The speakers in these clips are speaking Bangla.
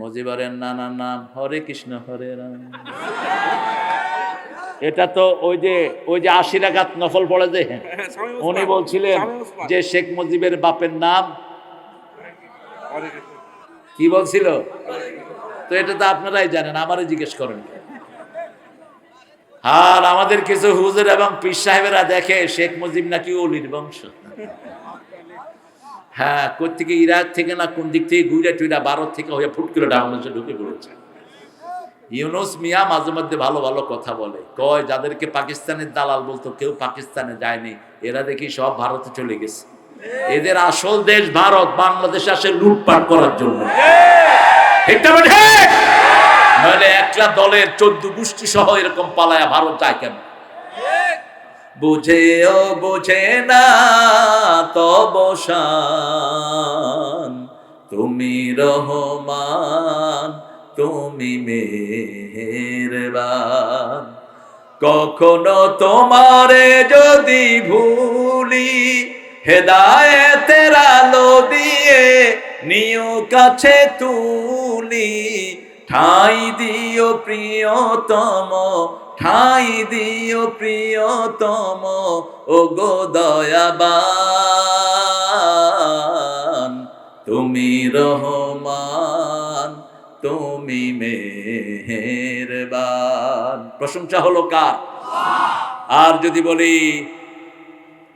মজিবরের নানা নাম হরে কৃষ্ণ হরে রাম। এটা তো ওই যে ওই যে আশি রাগাত নফল পড়ে যে উনি বলছিলেন যে শেখ মুজিবের বাপের নাম। কি বলছিল? তো এটা তো আপনারাই জানেন আমারই জিজ্ঞেস করেন। আর আমাদের কিছু হুজুর এবং পীর সাহেবেরা দেখে শেখ মুজিব নাকি অলির বংশ। হ্যাঁ কোথেকে ইরাক থেকে না কোন দিক থেকে ঘুরে টুইরা ভারত থেকে হয়ে ফুট করে বাংলাদেশে ঢুকে পড়েছে। ইউনুস মিয়া মাঝে মধ্যে ভালো ভালো কথা বলে, কয়, যাদেরকে পাকিস্তানের দালাল বলতো, কেউ পাকিস্তানে যায়নি, এরা দেখি সব ভারতে চলে গেছে। এদের আসল দেশ ভারত, বাংলাদেশে আসে লুটপাট করার জন্য। ঠিক না বেঠে? নইলে একলা দলের চোদ্দ গোষ্ঠী সহ এরকম পালায়া ভারত যায় কেন বুঝেও বুঝে না তব শান। তুমি রহমান, তুমি মেহেরবান। কখনো তোমারে যদি ভুলি, হেদায়েতের আলো দিয়ে নিও কাছে তুলি। ঠাই দিও প্রিয়তম ঠাই দিও প্রিয়তম ও গো দয়াবান। তুমি রহমান, তুমি মেহেরবান। প্রশংসা হলো কার? আর যদি বলি,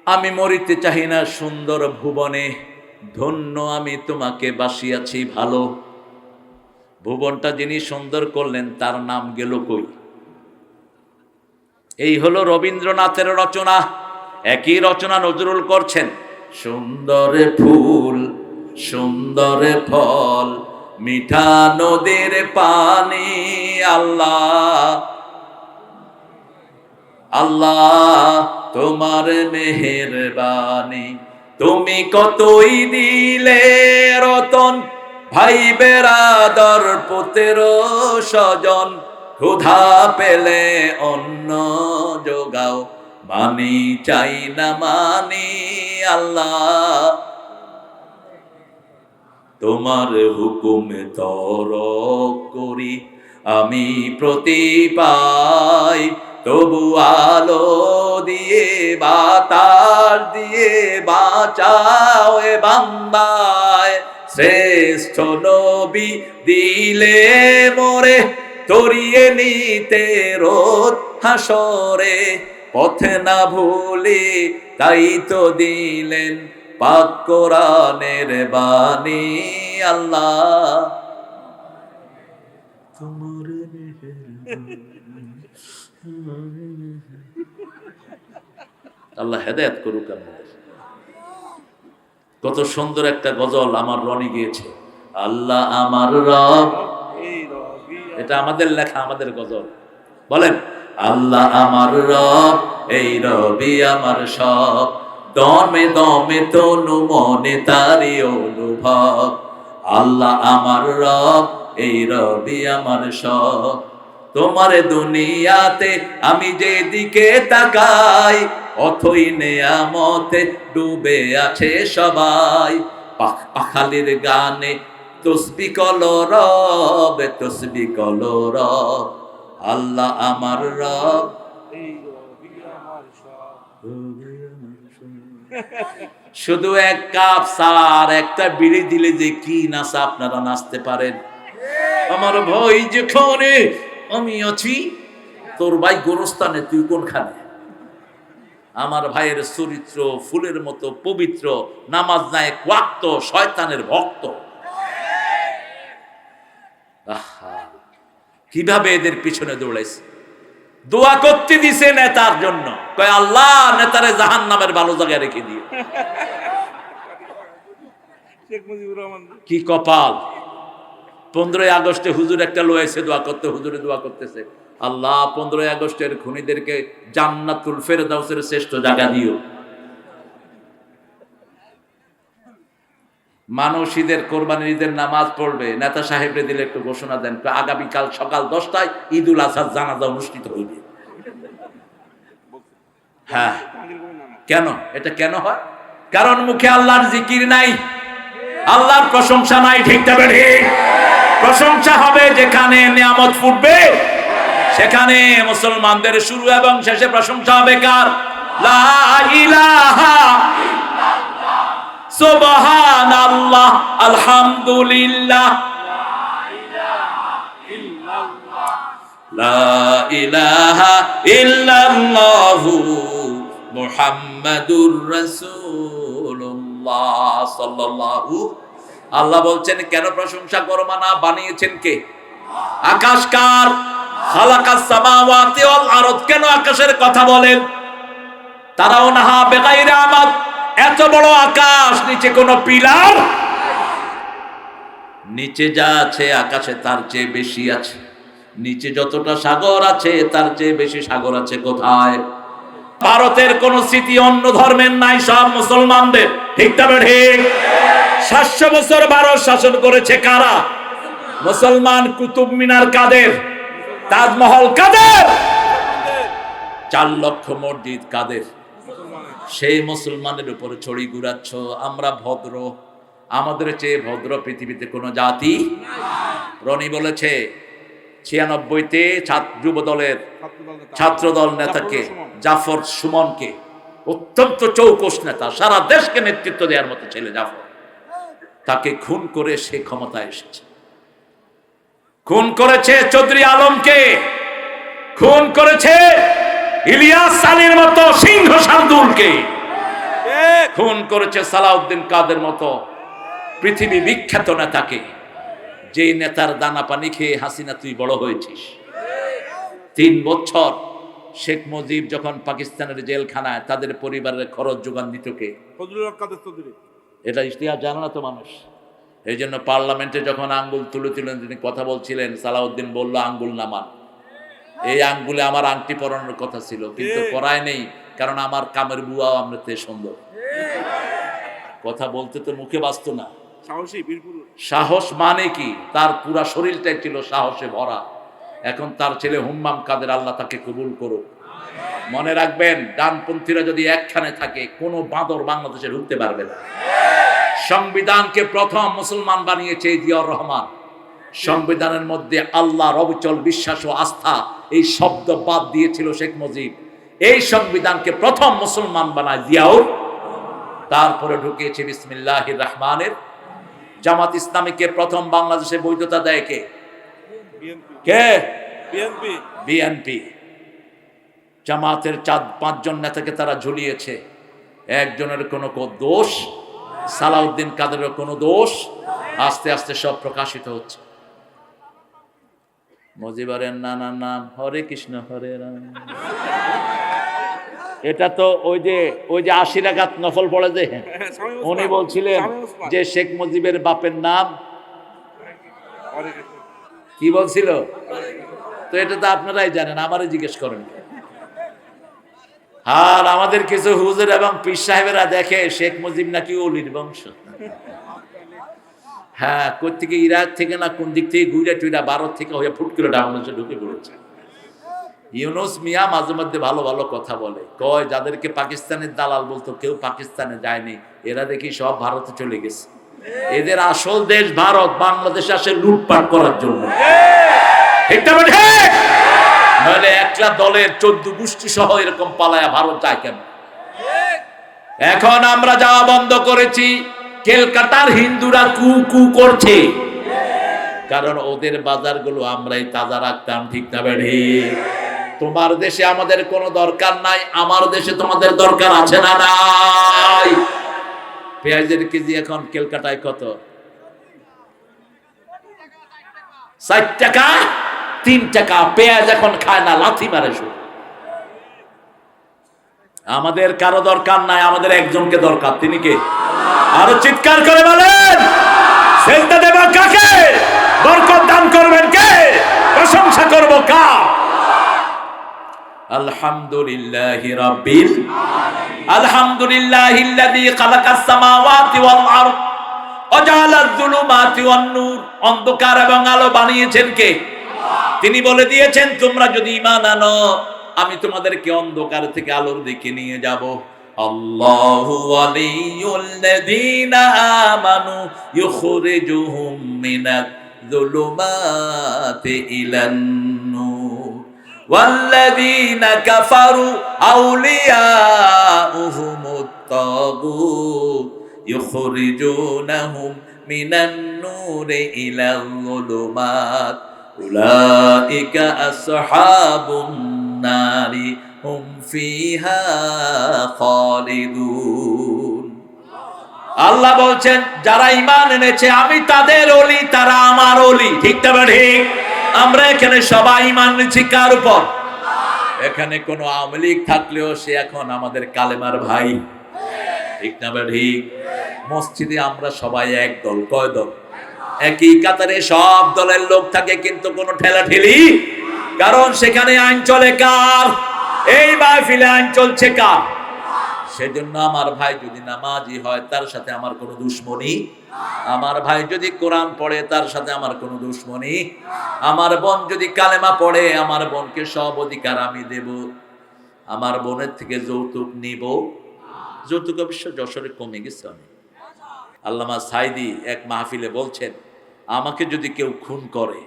আমি মরিতে চাহি না সুন্দর ভুবনে, ধন্য আমি তোমাকে বাসিয়াছি ভালো। ভুবনটা যিনি সুন্দর করলেন, তার নাম গেল কই? এই হলো রবীন্দ্রনাথের রচনা। একই রচনা নজরুল করছেন। সুন্দর ফুল, সুন্দর ফল, মিঠা নদীর পানি, আল্লাহ। আল্লাহ তোমার মেহেরবানি। তুমি কতই দিলে রতন, ভাই বেরাদর পুতের স্বজন। ক্ষুধা পেলে অন্ন যোগাও। মানি চাই না মানি আল্লাহ। তোমার হুকুমে তর করি, আমি প্রতি পাই। তবু আলো দিয়ে, বাতাস দিয়ে বাঁচাও এ বান্দায়। শ্রেষ্ঠ নবী দিলে মোরে তরিয়ে নিতে রোদ হাসরে পথে না ভুলি তাই তো দিলেন পাক কোরআনের বাণী আল্লাহ। তোমার আল্লাহ হেদায়ত করুক আমাদের। কত সুন্দর একটা গজল আমার রনি গিয়েছে। আল্লাহ আমার রব এটা আমাদের লেখা, আমাদের গজল। বলেন, আল্লাহ আমার রব, এই রবি আমার সব। দমে দমে তনু মনে তারি অনুভব। আল্লাহ আমার রব, এই রবি আমার সব। তোমার দুনিয়াতে আমি যেদিকে তাকাই, অথই নেয়ামতে ডুবে আছে সবাই। পাখালির গানে তসবি কল রব তসবি কল রব। আল্লাহ আমার রব। শুধু এক কাপ সার একটা বিড়ি দিলে যে কি নাচা আপনারা নাচতে পারেন? আমার ভয় যেখানে আমি আছি তোর ভাই গোরস্থানে তুই কোনখানে? আমার ভাইয়ের চরিত্র ফুলের মতো পবিত্র নামাজ নাই কোয়াক্ত শয়তানের ভক্ত। আহা, কীভাবে এদের পিছনে দৌড়াইছে? দোয়া করতে দিছে নেতার জন্য। কয় আল্লাহ নেতারে জাহান নামের ভালো জায়গায় রেখে রহমান। কি কপাল। পনেরোই আগস্টে হুজুর একটা লয়েছে দোয়া করতে হুজুরে দোয়া করতেছে। আল্লাহ পনেরোই আগস্টের খুনিদেরকে জান্নাতুল ফেরদাউসের শ্রেষ্ঠ জায়গা দিও। মানুষ ঈদের কোরবানির ঈদের নামাজ পড়বে, নেতা সাহেবরে দিলে একটু ঘোষণা দেন আগামীকাল সকাল দশটায় ঈদুল আজহার জানাজা অনুষ্ঠিত হইবে। হ্যাঁ। কোনো? এটা কেন হয়? কারণ মুখে আল্লাহর জিকির নাই, আল্লাহর প্রশংসা নাই, ঠিক ঠিক? প্রশংসা হবে যেখানে নিয়ামত ফুটবে, সেখানে মুসলমানদের শুরু এবং শেষে প্রশংসা হবে কার? লা ইলাহা সুবহানাল্লাহ, আলহামদুলিল্লাহ। লা ইলাহা ইল্লাল্লাহু মুহাম্মাদুর রাসূলুল্লাহ সাল্লাল্লাহু। আল্লাহ বলছেন, কেন প্রশংসা করো মানা বানিয়েছেন কে? আকাশ কার? খালাকাস সামাওয়াতি ওয়াল আরদ। কেন আকাশের কথা বলেন? তারাও নাহা বেগাইরে আমাদ। এত বড় আকাশ, নিচে কোনো পিলার? নিচে যা আছে, আকাশে তার চেয়ে বেশি আছে। নিচে যতটা সাগর আছে, তার চেয়ে বেশি সাগর আছে কোথায়? ভারতের কোন স্মৃতি অন্য ধর্মের নাই, সব মুসলমানদের। ঠিক তবে ঠিক? সাতশো বছর ভারত শাসন করেছে কারা? মুসলমান কুতুব মিনার কাদের? তাজমহল কাদের? চার লক্ষ মসজিদ কাদের? সেই মুসলমানের উপর ছড়ি ঘুরাচ্ছ, আমরা ভদ্র। আমাদের চেয়ে ভদ্র পৃথিবীতে কোনো জাতি রনি বলেছে, ছিয়ানব্বইতে যুব দলের ছাত্রদল নেতাকে, জাফর সুমনকে, অত্যন্ত চৌকস নেতা, সারা দেশকে নেতৃত্ব দেওয়ার মতো ছেলে জাফর। তাকে খুন করে সে ক্ষমতায় এসেছে। খুন করেছে চৌধুরী আলমকে, খুন করেছে ইলিয়াস মতো সিংহ শার্দুলকে খুন করেছে সালাউদ্দিন কাদের মতো পৃথিবী বিখ্যাত নেতাকে। যে নেতার দানা পানি খেয়ে হাসিনা তুই বড় হয়েছিস। তিন বছর শেখ মুজিব যখন পাকিস্তানের জেলখানায় তাদের পরিবারের খরচ যোগান দিত কে? এটা ইতিহাস জানে না তো মানুষ। এই জন্য পার্লামেন্টে যখন আঙ্গুল তুলে তুলে তিনি কথা বলছিলেন সালাউদ্দিন বলল আঙ্গুল নামান এই আঙ্গুলে আমার আংটি পরানোর কথা ছিল কিন্তু পরায় নেই কারণ আমার কামের বুয়াও আমরা তে সুন্দর। কথা বলতে তো মুখে বাঁচত না। সাহস মানে কি? তার পুরা শরীরটাই ছিল সাহসে ভরা। এখন তার ছেলে হুম্মাম কাদের আল্লাহ তাকে কবুল করুক। মনে রাখবেন ডানপন্থীরা যদি একখানে থাকে কোনো বাঁদর বাংলাদেশে ঢুকতে পারবে না। সংবিধানকে প্রথম মুসলমান বানিয়েছে জিয়াউর রহমান। সংবিধানের মধ্যে আল্লাহ রবিচল বিশ্বাস ও আস্থা, এই শব্দ বাদ দিয়েছিল শেখ মুজিব। এই সংবিধানকে প্রথম মুসলমান বানায় জিয়াউর। তারপরে ঢুকিয়েছে বিসমিল্লাহ রহমানের। জামাত ইসলামীকে প্রথম বাংলাদেশে বৈধতা দেয় কে? বিএনপি। জামাতের চার, পাঁচজন নেতাকে তারা ঝুলিয়েছে। একজনের কোনো দোষ, সালাউদ্দিন কাদেরের কোনো দোষ। আস্তে আস্তে সব প্রকাশিত হচ্ছে। মজিবরের নানার নাম হরে কৃষ্ণ হরে রাম। এটা তো ওই যে ওই যে আশি রাগাত নফল পড়ে যে। স্বামী উনি বলছিলেন যে শেখ মুজিবের বাপের নাম। কি বলছিল? তো এটা তো আপনারাই জানেন আমারই জিজ্ঞেস করেন। আর আমাদের কিছু হুজুর এবং পীর সাহেবেরা দেখে শেখ মুজিব নাকি অলির বংশ। হ্যাঁ কোথেকে ইরাক থেকে না কোন দিক থেকে ঘুরে টুইরা ভারত থেকে হয়ে ফুট করে বাংলাদেশে ঢুকে পড়েছে। ইউনুস মিয়া মাঝে মধ্যে ভালো ভালো কথা বলে। কয়, যাদেরকে পাকিস্তানের দালাল বলতো, কেউ পাকিস্তানে যায়নি। এরা দেখি সব ভারতে চলে গেছে। এদের আসল দেশ ভারত, বাংলাদেশে আসে লুটপাট করার জন্য? নইলে একলা দলের চোদ্দ গোষ্ঠী সহ এরকম পালায়া ভারত যায় কেন? এখন আমরা যাওয়া বন্ধ করেছি। কেলকাতার হিন্দুরা কু কু করছে। কারণ ওদের বাজারগুলো আমরাই তাজা রাখতাম, ঠিক না বেড়ে? তোমার দেশে আমাদের কোনো দরকার নাই, আমার দেশে তোমাদের দরকার আছে না নাই? পেঁয়াজের কেজি এখন কেলকাটায় কত? ষাট টাকা? তিন টাকা। পেঁয়াজ এখন খায় না, লাথি মারে শুধু আমাদের কারও দরকার নাই, আমাদের একজনকে দরকার। তিনি কে? আরও চিৎকার করে বলেন। সেজদা দেব কাকে? বরকত দান করবেন কে? প্রশংসা করব কা? আলহামদুলিল্লাহ রাব্বিল আলহামদুলিল্লাহিল্লাযী খালাকাস সামাওয়াতি ওয়াল আরদ যুলুমাতি ওয়ান নূর। অন্ধকার এবং আলো বানিয়েছেন কে? তিনি বলে দিয়েছেন, তোমরা যদি ঈমান আনো, আমি তোমাদেরকে অন্ধকার থেকে আলোর দিকে নিয়ে যাব। الله ولي الذين آمنوا يخرجهم من الظلمات إلى النور والذين كفروا أولياؤهم الطاغوت يخرجونهم من النور إلى الظلمات أولئك أصحاب النار হুম ফিহা খালিদুন আল্লাহ বলছেন, যারা ইমান এনেছে, আমি তাদের অলি, তারা আমার অলি। ঠিক তবে ঠিক? আমরা এখানে সবাই ইমান এনেছি কার উপর? এখানে কোনো আওয়ামী লীগ থাকলেও সে এখন আমাদের কালেমার ভাই। ঠিক না ঠিক? মসজিদে আমরা সবাই এক দল। কয় দল? একই কাতারে সব দলের লোক থাকে, কিন্তু কোনো ঠেলাঠেলি? কারণ সেখানে আইন চলে কার? এই মাহফিলে আইন চলছে কার? সেজন্য আমার ভাই যদি নামাজি হয়, তার সাথে আমার কোনো দুশ্মনী? আমার ভাই যদি কোরআন পড়ে, তার সাথে আমার কোনো দুশ্মনী? আমার বোন যদি কালেমা পড়ে, আমার বোনকে সব অধিকার আমি দেব। আমার বোনের থেকে যৌতুক নিব। যৌতুক অবশ্য যশোরে কমে গেছে অনেক। আল্লামা সাইদি এক মাহফিলে বলছেন, আমাকে যদি কেউ খুন করে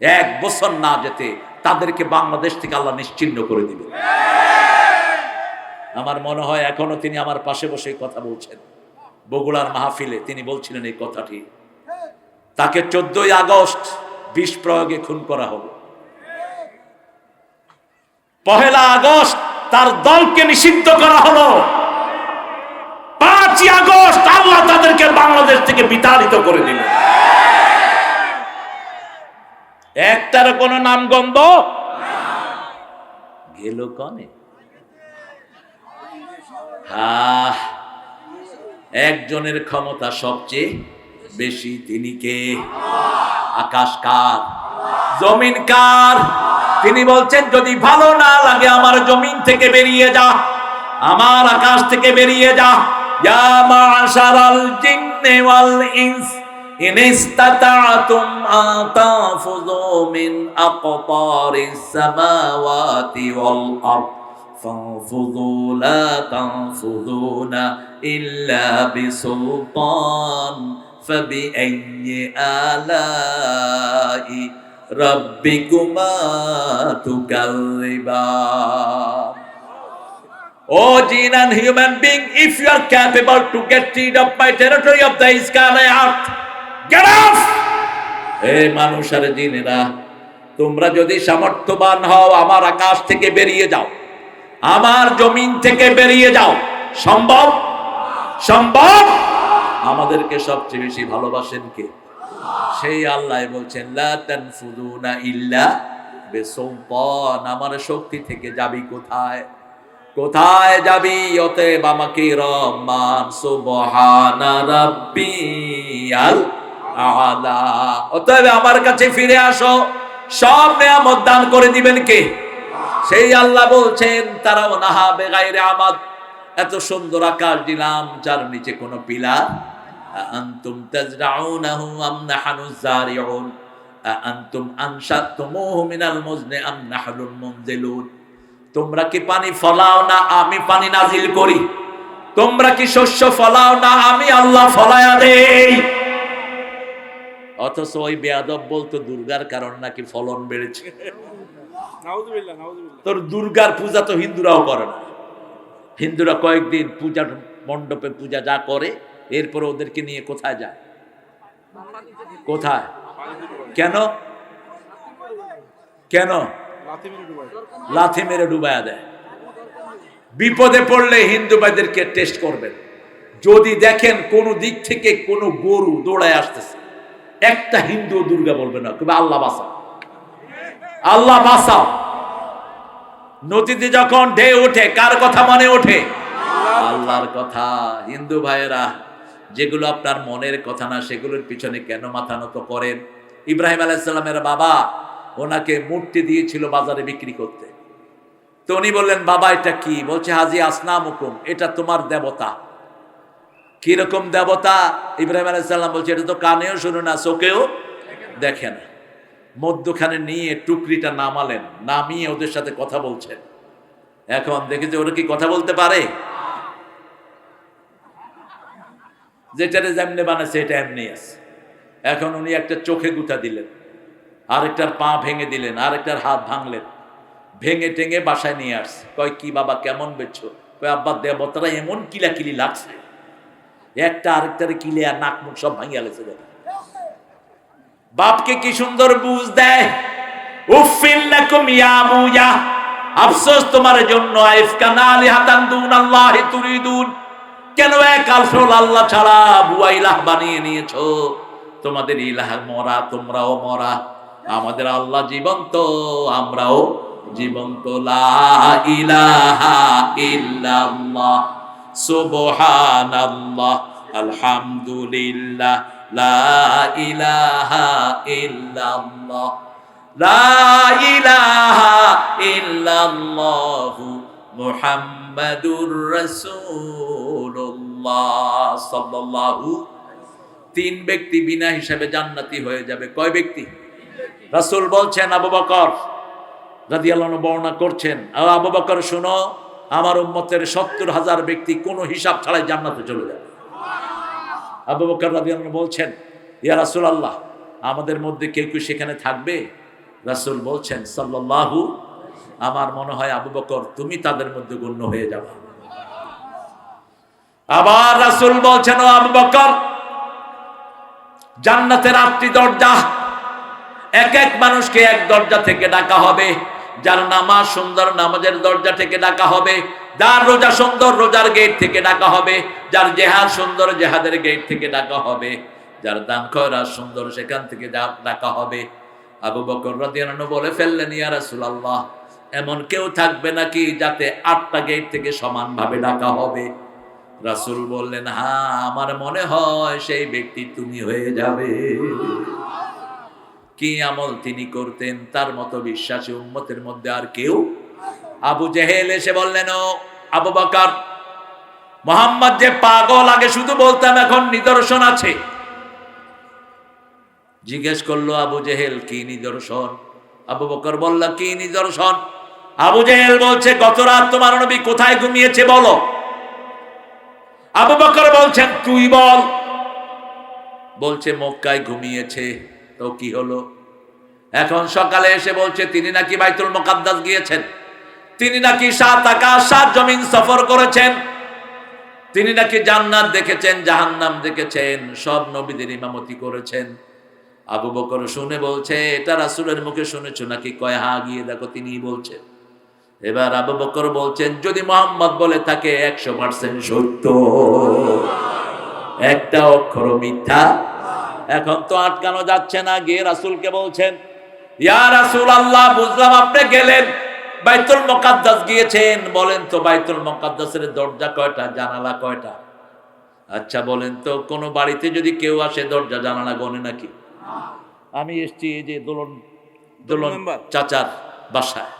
এক বছর না যেতে তাদেরকে বাংলাদেশ থেকে আল্লাহ নিশ্চিন্ন করে দিবে। আমার মনে হয় এখনও তিনি আমার পাশে বসে কথা বলছেন। বগুড়ার মাহফিলে তিনি বলছিলেন এই কথাটি। তাকে চোদ্দই আগস্ট বিষ প্রয়োগে খুন করা হলো। পহেলা আগস্ট তার দলকে নিষিদ্ধ করা হলো। পাঁচই আগস্ট আল্লাহ তাদেরকে বাংলাদেশ থেকে বিতাড়িত করে দিল একটার কোনো নামগন্ধ গেল কনে? আহ, একজনের ক্ষমতা সবচেয়ে বেশি তিনি কে? আকাশ কার? জমিন কার? তিনি বলছেন যদি ভালো না লাগে আমার জমিন থেকে বেরিয়ে যা আমার আকাশ থেকে বেরিয়ে যা। ইয়া মাশারাল জিন্নি ওয়াল ইনস। إن استطعتم أن تنفذوا من أقطار السماوات والأرض فانفذوا لا تنفذون إلا بسلطان فبأي آلاء ربكما تكذبان Oh, jinn and human being, if you are capable to get rid of my territory of the sky and earth, হে জিনেরা, তোমরা যদি সামর্থ্যবান হও, আমার আকাশ থেকে বেরিয়ে যাও। আমার জমিন থেকে বেরিয়ে যাও। সম্ভব? সম্ভব? আমাদেরকে সবচেয়ে বেশি ভালোবাসেন কে? সেই আল্লাহ বলছেন ইল্লা আমার শক্তি থেকে যাবি কোথায়? কোথায় যাবি? অতএব আমাকে রহমান, সুবহানা রাব্বিয়াল অতএব আমার কাছে ফিরে আসো। সব নেয়ামত দান করে দিবেন কে? সেই আল্লাহ বলছেন, তারাও নাহা বেগাইরে আমাদ। এত সুন্দর আকাশ দিলাম, যার নিচে কোনো পিলার আনতুম তাজরাউনাহু আম নাহনু আনশাতুমুহু মিনাল মুজনি আম নাহনুল মুনজিলুন। তোমরা কি পানি ফলাও না আমি পানি নাজিল করি? তোমরা কি শস্য ফলাও না আমি আল্লাহ ফলায়া দেই? অথচ ওই বেয়াদব বলতো দুর্গার কারণ নাকি ফলন বেড়েছে? তোর দুর্গার পূজা তো হিন্দুরাও করে না। হিন্দুরা কয়েকদিন পূজা মণ্ডপে পূজা যা করে এরপরে ওদেরকে নিয়ে কোথায় যায়? কোথায়? কেন? কেন? লাথি মেরে ডুবায়া দেয়। বিপদে পড়লে হিন্দু ভাইদেরকে টেস্ট করবেন। যদি দেখেন কোন দিক থেকে কোনো গরু দৌড়ায় আসতেছে একটা হিন্দু দুর্গা বলবে না তবে আল্লাহ বাঁচাও। আল্লাহ বাঁচাও। নদীতে যখন ঢে ওঠে, কার কথা মনে ওঠে? আল্লাহর কথা। হিন্দু ভাইয়েরা, যেগুলো আপনার মনের কথা না, সেগুলোর পিছনে কেন মাথা নত করেন? ইব্রাহিম আলাইসাল্লামের বাবা, ওনাকে মূর্তি দিয়েছিল বাজারে বিক্রি করতে। তো উনি বললেন, বাবা, এটা কি? বলছে, হাজি আসনাম হুকুম এটা তোমার দেবতা। কীরকম দেবতা? ইব্রাহিম আলাইসাল্লাম বলছে, এটা তো কানেও শুনে না, চোখেও দেখে না। মধ্যখানে নিয়ে টুকরিটা নামালেন, নামিয়ে ওদের সাথে কথা বলছেন। এখন দেখে যে ওরা কি কথা বলতে পারে? যেটারে যেমনি বানাচ্ছে এটা এমনি আছে। এখন উনি একটা চোখে গুতা দিলেন, আরেকটার পা ভেঙে দিলেন, আরেকটার হাত ভাঙলেন। ভেঙে টেঙে বাসায় নিয়ে আসছে। কয়, কি বাবা, কেমন বেছো কয়, আব্বা, দেবতারা এমন কিলাকিলি লাগছে। একটা আরেকটারে কিলে আর নাক মুখ সব ভাঙিয়া লেছে বাপকে কি সুন্দর বুঝ দেয়? আফসোস তোমার জন্য কেন এক আল্লাহ ছাড়া বুয়া ইলাহ বানিয়ে নিয়েছো? তোমাদের ইলাহ মরা, তোমরাও মরা। আমাদের আল্লাহ জীবন্ত, আমরাও জীবন্ত। লা ইলাহা ইল্লাল্লাহ। সুবহানাল্লাহ, আলহামদুলিল্লাহ ইলাহা ইল্লাল্লাহ, লা ইলাহা ইল্লাল্লাহ মুহাম্মাদুর রাসূলুল্লাহ, সাল্লাল্লাহু, তিন ব্যক্তি বিনা হিসাবে জান্নাতি হয়ে যাবে। কয় ব্যক্তি? রাসূল বলছেন আবু বকর রাদিয়াল্লাহু বর্ণনা করছেন। আবু বকর, শুনো আমার উম্মতের সত্তর হাজার ব্যক্তি কোনো হিসাব ছাড়াই জান্নাতে চলে যাবে। আবু বকর আনহু বলছেন, ইয়া রাসুল আল্লাহ আমাদের মধ্যে কেউ কেউ সেখানে থাকবে? রাসূল বলছেন, সাল্লাল্লাহু, আমার মনে হয় আবু বকর, তুমি তাদের মধ্যে গণ্য হয়ে যাবে আবার রাসূল বলছেন, ও আবু বকর, জান্নাতের আটটি দরজা, এক এক মানুষকে এক দরজা থেকে ডাকা হবে। যার নামাজ সুন্দর নামাজের দরজা থেকে ডাকা হবে, যার রোজা সুন্দর রোজার গেট থেকে ডাকা হবে, যার জেহাদ সুন্দর জেহাদের গেট থেকে ডাকা হবে, যার দান খয়রা সুন্দর সেখান থেকে ডাকা হবে। আবু বকর রাদিয়াল্লাহু বলে ফেললেন, ইয়া রাসূলুল্লাহ, এমন কেউ থাকবে নাকি যাতে আটটা গেট থেকে সমানভাবে ডাকা হবে? রাসূল বললেন হ্যাঁ আমার মনে হয় সেই ব্যক্তি তুমি হয়ে যাবে। কি আমল তিনি করতেন? তার মতো বিশ্বাসী উম্মতের মধ্যে আর কেউ আবু জেহেল এসে বললেন, ও আবু বকর, মোহাম্মদ যে পাগল, আগে শুধু বলতাম, এখন নিদর্শন আছে। জিজ্ঞেস করল আবু জেহেল, কি নিদর্শন? আবু বকর বলল, কি নিদর্শন? আবু জেহেল বলছে, গত রাত তোমার নবী কোথায় ঘুমিয়েছে বলো? আবু বকর বলছেন, তুই বল। বলছে, মক্কায় ঘুমিয়েছে। তো কি হলো? এখন সকালে এসে বলছে, তিনি নাকি বাইতুল মোকাদ্দাস গিয়েছেন? তিনি নাকি সাত আকাশ, সাত জমিন সফর করেছেন? তিনি নাকি জান্নাত দেখেছেন, জাহান্নাম দেখেছেন, সব নবীদের ইমামতি করেছেন? আবু বকর শুনে বলছে, এটা রাসূলের মুখে শুনেছো নাকি? কয়, হা, গিয়ে দেখো তিনি বলছেন। এবার আবু বকর বলছেন, যদি মোহাম্মদ বলে থাকে, একশো পার্সেন্ট সত্য। একটা অক্ষর মিথ্যা। এখন তো আটকানো যাচ্ছে না। গিয়ে রাসূলকে বলছেন ইয়া রাসূল আল্লাহ বুঝলাম আপনি গেলেন বাইতুল মুকাদ্দাস গিয়েছেন। বলেন তো বাইতুল মুকাদ্দাসের দরজা কয়টা জানালা কয়টা? আচ্ছা বলেন তো কোন বাড়িতে যদি কেউ আসে দরজা জানালা গনে নাকি? আমি এসছি এই যে দোলন দোলন চাচার বাসায়।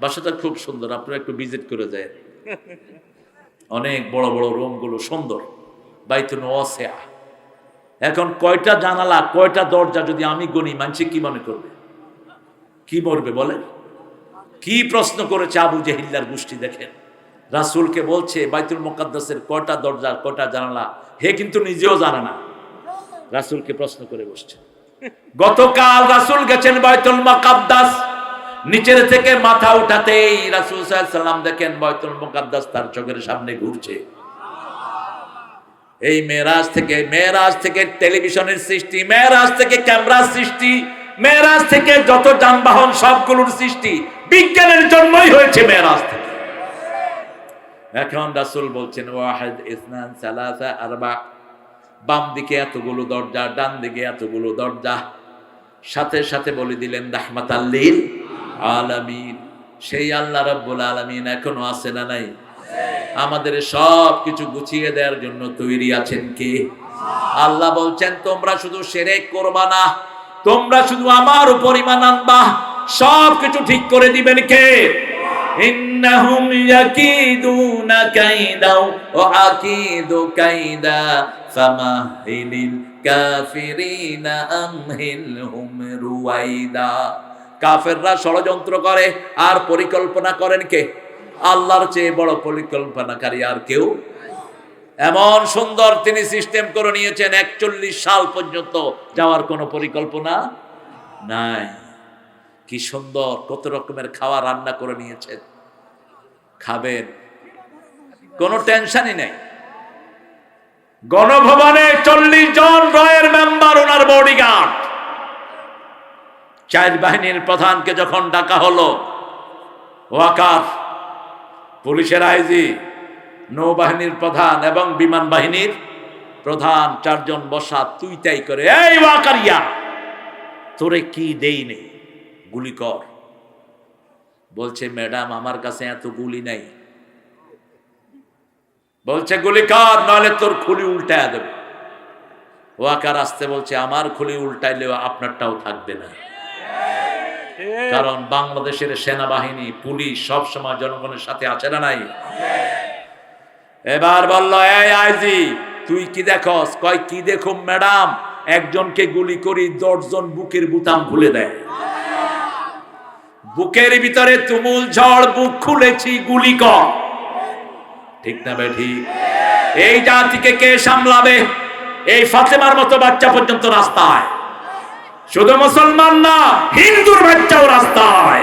বাসাটা খুব সুন্দর আপনারা একটু ভিজিট করে যায় অনেক বড় বড় রুমগুলো সুন্দর বাইতুন ওয়াসিয়া এখন কয়টা জানালা কয়টা দরজা যদি আমি গণি মানছি কি মনে করবে? কি মরবে বলেন কি প্রশ্ন করেছে আবু জেহিল্লার গোষ্ঠী দেখেন। রাসূলকে বলছে, বাইতুল মোকাদ্দাসের কটা দরজা কটা জানালা? হে কিন্তু নিজেও জানে না। রাসূলকে প্রশ্ন করে বসছে। গতকাল রাসূল গেছেন বাইতুল মোকাদ্দাস। নিচের থেকে মাথা উঠাতেই রাসূল সাল্লাম দেখেন বাইতুল মুকাদ্দাস তার চোখের সামনে ঘুরছে। এই মেরাজ থেকে মেরাজ থেকে টেলিভিশনের সৃষ্টি মেরাজ থেকে ক্যামেরার সৃষ্টি। মেরাজ থেকে যত যানবাহন, সবগুলোর সৃষ্টি বিজ্ঞানের জন্যই হয়েছে মেরাজ থেকে। এখন রাসুল বলছেন, ওয়াহিদ ইসনান সালাসা আরবা। বাম দিকে এতগুলো দরজা ডান দিকে এতগুলো দরজা। সাথে সাথে বলে দিলেন রাহমাত আল্লিল আলামিন। সেই আল্লাহ রাব্বুল আলামিন এখনও আছে না নাই? আমাদের সব কিছু গুছিয়ে দেওয়ার জন্য তৈরি আছেন কে? আল্লাহ বলছেন, তোমরা শুধু সেরেক করবা না তোমরা শুধু আমার উপর ইমান আনবা। সব কিছু ঠিক করে দিবেন কে? ইন্নাহুম ইয়াকিদুনা কাইদা ওয়া আকিদু কাইদা। ফামাহিলিল কাফিরিনা আমহিলহুম রুয়াইদা কাফেররা ষড়যন্ত্র করে, আর পরিকল্পনা করেন কে? আল্লাহর চেয়ে বড় পরিকল্পনাকারী আর কেউ এমন সুন্দর তিনি সিস্টেম করে নিয়েছেন, একচল্লিশ সাল পর্যন্ত যাওয়ার কোনো পরিকল্পনা নাই। কি সুন্দর, কত রকমের খাওয়া রান্না করে নিয়েছেন। খাবেন। কোনো টেনশনই নেই। গণভবনে চল্লিশ জন রয়ের মেম্বার, ওনার বডিগার্ড চার বাহিনীর প্রধানকে যখন ডাকা হলো, ওয়াকার, পুলিশের আইজি নৌবাহিনীর প্রধান এবং বিমান বাহিনীর প্রধান চারজন বসা তুই তাই করে এই ওয়াকারিয়া তোরে কি দেই নেই? গুলি কর। বলছে ম্যাডাম আমার কাছে এত গুলি নাই। বলছে গুলি কর নইলে তোর খুলি উল্টা দেবে। ওয়াকার আসতে বলছে আমার খুলি উল্টাইলেও আপনারটাও থাকবে না। কারণ বাংলাদেশের সেনাবাহিনী পুলিশ সব সময় জনগণের সাথে আছে না নাই? এবার বলল, এই আইজি, তুই কি দেখস? কয়, কি দেখো ম্যাডাম? একজনকে গুলি করি দশজন বুকের বুতাম খুলে দেয়। বুকের ভিতরে তুমুল ঝড়, বুক খুলেছি, গুলি কর। ঠিক না বে ঠিক এই জাতিকে কে সামলাবে? এই ফাতেমার মতো বাচ্চা পর্যন্ত রাস্তায়। শুধু মুসলমান না, হিন্দুর বাচ্চাও রাস্তায়।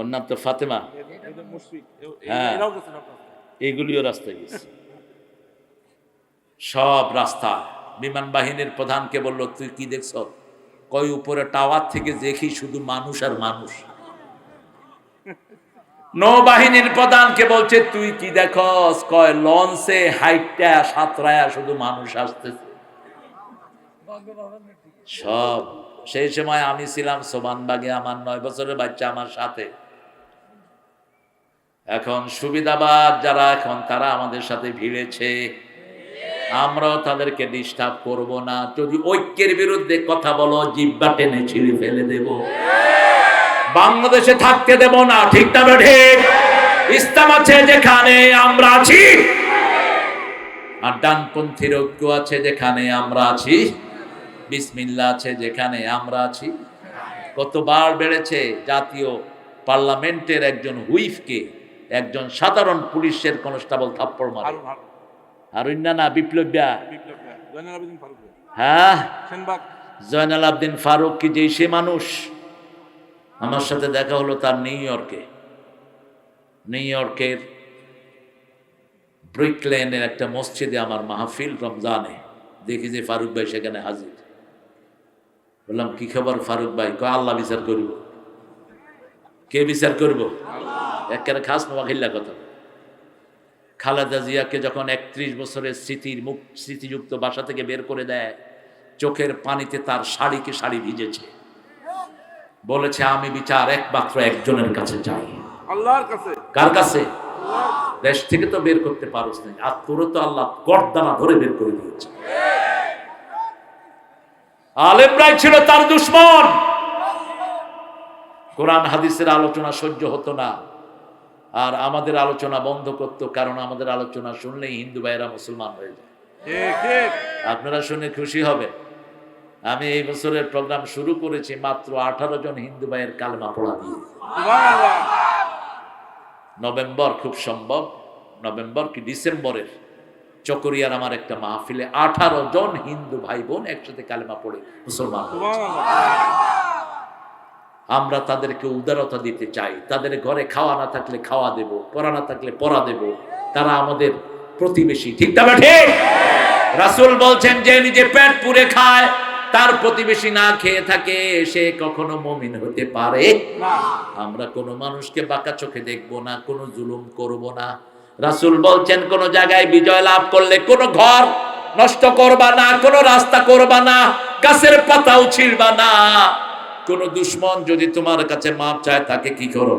ওর নাম তো ফাতেমা। হ্যাঁ। এইগুলিও রাস্তায় গেছে। সব রাস্তা। বিমান বাহিনীর প্রধানকে বলল, তুই কি দেখছ? কয় উপরে টাওয়ার থেকে দেখি শুধু মানুষ আর মানুষ। নৌবাহিনীর প্রধানকে বলছে, তুই কি দেখস কয়, লঞ্চে হাইটটা সাঁতরায়া শুধু মানুষ আসতেছে। সব। সেই সময় আমি ছিলাম সোবানবাগে আমার নয় বছরের বাচ্চা আমার সাথে। এখন সুবিধাবাদ যারা এখন, তারা আমাদের সাথে ভিড়েছে। আমরাও তাদেরকে ডিস্টার্ব করব না। যদি ঐক্যের বিরুদ্ধে কথা বলো জিব্বা টেনে ছিঁড়ে ফেলে দেব। বাংলাদেশে থাকতে দেব না, ঠিক না ঠিক? ইসলাম আছে যেখানে আমরা আছি। আর ডানপন্থীর ঐক্য আছে যেখানে আমরা আছি। বিসমিল্লা আছে যেখানে আমরা আছি। কতবার বেড়েছে জাতীয় পার্লামেন্টের একজন হুইফকে একজন সাধারণ পুলিশের কনস্টেবল থাপ্পড় মারে। আর না বিপ্লবিয়া হ্যাঁ? জয়নাল আবদিন ফারুক কি যে সে মানুষ? আমার সাথে দেখা হলো তার নিউ ইয়র্কে। নিউ ইয়র্কের ব্রিকলেনের একটা মসজিদে আমার মাহফিল রমজানে। দেখি যে ফারুক ভাই সেখানে হাজির। বললাম কি খবর ফারুক ভাই? কয় আল্লাহ বিচার করব। কে বিচার করব? একেবারে খাস নোয়াখিল্লা কথা। খালেদা জিয়াকে যখন একত্রিশ বছরের স্মৃতির মুখ স্মৃতিযুক্ত বাসা থেকে বের করে দেয় চোখের পানিতে তার শাড়িকে শাড়ি ভিজেছে। বলেছে আমি বিচার একমাত্র একজনের কাছে চাই। আল্লাহর কাছে? কার কাছে? দেশ থেকে তো বের করতে পারোস না আর তোর তো আল্লাহ গর্দানা ধরে বের করে দিয়েছে। আলেমরাই ছিল তার দুশ্মন। কোরআন হাদিসের আলোচনা সহ্য হতো না। আর আমাদের আলোচনা বন্ধ করতো কারণ আমাদের আলোচনা শুনলেই হিন্দু ভাইয়েরা মুসলমান হয়ে যায়। আপনারা শুনে খুশি হবে আমি এই বছরের প্রোগ্রাম শুরু করেছি মাত্র আঠারো জন হিন্দু ভাইয়ের কালমা পড়া দিয়ে। নভেম্বর খুব সম্ভব নভেম্বর কি ডিসেম্বরের চকরিয়ার আমার একটা মাহফিলে আঠারো জন হিন্দু ভাই বোন একসাথে কালেমা পড়ে মুসলমান। আমরা তাদেরকে উদারতা দিতে চাই। তাদের ঘরে খাওয়া না থাকলে খাওয়া দেব, পড়া না থাকলে পড়া দেব। তারা আমাদের প্রতিবেশী, ঠিক তবে ঠিক? রাসূল বলছেন যে, নিজে পেট পুরে খায়, তার প্রতিবেশী না খেয়ে থাকে, সে কখনো মমিন হতে পারে। আমরা কোনো মানুষকে বাঁকা চোখে দেখব না, কোনো জুলুম করব না। রাসূল বলছেন, কোন জায়গায় বিজয় লাভ করলে কোনো ঘর নষ্ট করবা না, কোনো রাস্তা করবা না, গাছের পাতাও ছিড়বা না। কোন দুশ্মন যদি তোমার কাছে মাপ চায়, তাকে কি করো?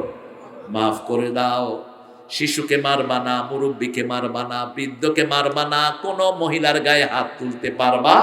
মাফ করে দাও। শিশুকে মারবা না, মুরব্বীকে মারবা না, বৃদ্ধকে মারবা না, কোনো মহিলার গায়ে হাত তুলতে পারবা